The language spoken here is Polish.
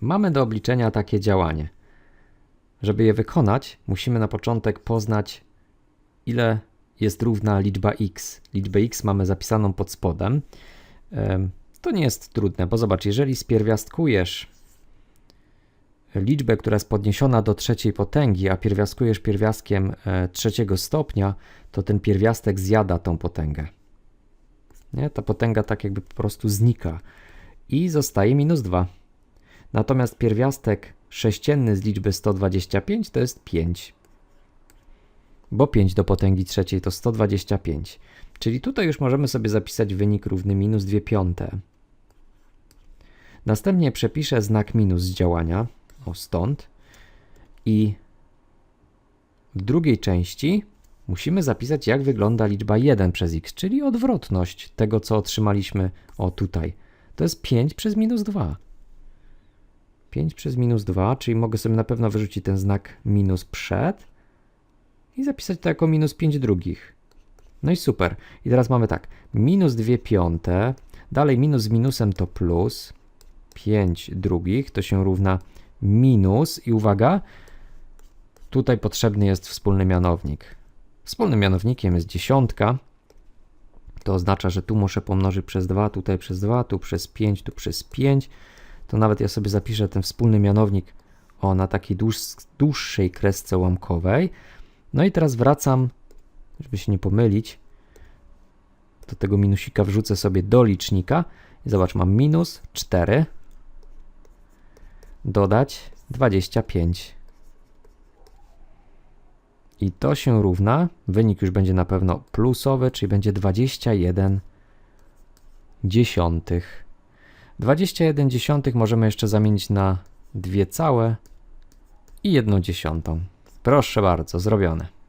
mamy do obliczenia takie działanie. Żeby je wykonać, musimy na początek poznać, ile jest równa liczba x. Liczbę x mamy zapisaną pod spodem. Em, To nie jest trudne, bo zobacz, jeżeli spierwiastkujesz liczbę, która jest podniesiona do trzeciej potęgi, a pierwiastkujesz pierwiastkiem e, trzeciego stopnia, to ten pierwiastek zjada tą potęgę. Nie? Ta potęga tak jakby po prostu znika i zostaje minus 2. Natomiast pierwiastek sześcienny z liczby 125 to jest 5. Bo 5 do potęgi trzeciej to 125. Czyli tutaj już możemy sobie zapisać wynik równy minus 2 piąte. Następnie przepiszę znak minus z działania, o stąd, i w drugiej części musimy zapisać, jak wygląda liczba 1 przez x, czyli odwrotność tego, co otrzymaliśmy o tutaj. To jest 5 przez minus 2. 5 przez minus 2, czyli mogę sobie na pewno wyrzucić ten znak minus przed i zapisać to jako minus 5 drugich. No i super. I teraz mamy tak, minus 2 piąte, dalej minus z minusem to plus, 5 drugich, to się równa minus i uwaga, tutaj potrzebny jest wspólny mianownik. Wspólnym mianownikiem jest dziesiątka, to oznacza, że tu muszę pomnożyć przez 2, tutaj przez 2, tu przez 5, tu przez 5. To nawet ja sobie zapiszę ten wspólny mianownik o na takiej dłuż, dłuższej kresce łamkowej. No i teraz wracam, żeby się nie pomylić, do tego minusika wrzucę sobie do licznika i zobacz, mam minus 4 dodać 25. I to się równa, wynik już będzie na pewno plusowy, czyli będzie 21 dziesiątych. 21 dziesiątych możemy jeszcze zamienić na dwie całe i jedną dziesiątą. Proszę bardzo, zrobione.